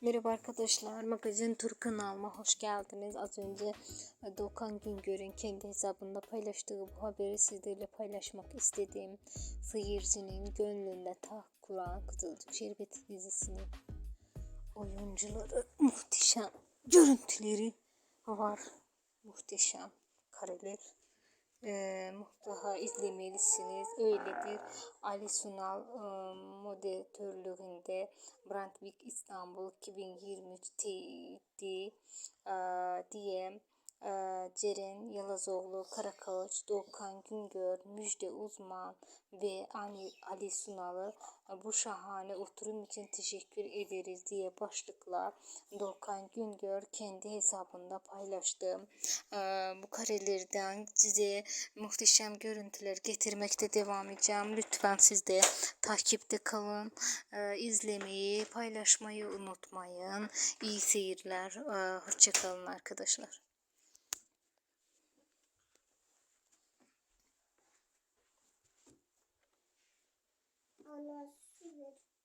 Merhaba arkadaşlar, Magazin Tur kanalıma hoş geldiniz. Az önce e, Doğukan Güngör'ün kendi hesabında paylaştığı bu haberi sizlerle paylaşmak istedim. Seyircinin gönlünde taht kuran Kızılcık Şerbeti dizisinin oyuncuları muhteşem görüntüleri var. Muhteşem kareler. Ee, mutlaka izlemelisiniz. Öyledir. Ali Sunal e, moderatörlüğünde Brandvik İstanbul 2023 TD e, diye Ceren Yalazoğlu, Karakağaç, Doğukan Güngör, Müjde Uzman ve Ali, Sunal'ı e, bu şahane oturum için teşekkür ederiz diye başlıkla Doğukan Güngör kendi hesabında paylaştı. E, bu karelerden size muhteşem görüntüler getirmekte devam edeceğim. Lütfen siz de takipte kalın. E, izlemeyi, paylaşmayı unutmayın. İyi seyirler. Hoşçakalın arkadaşlar. あの、す。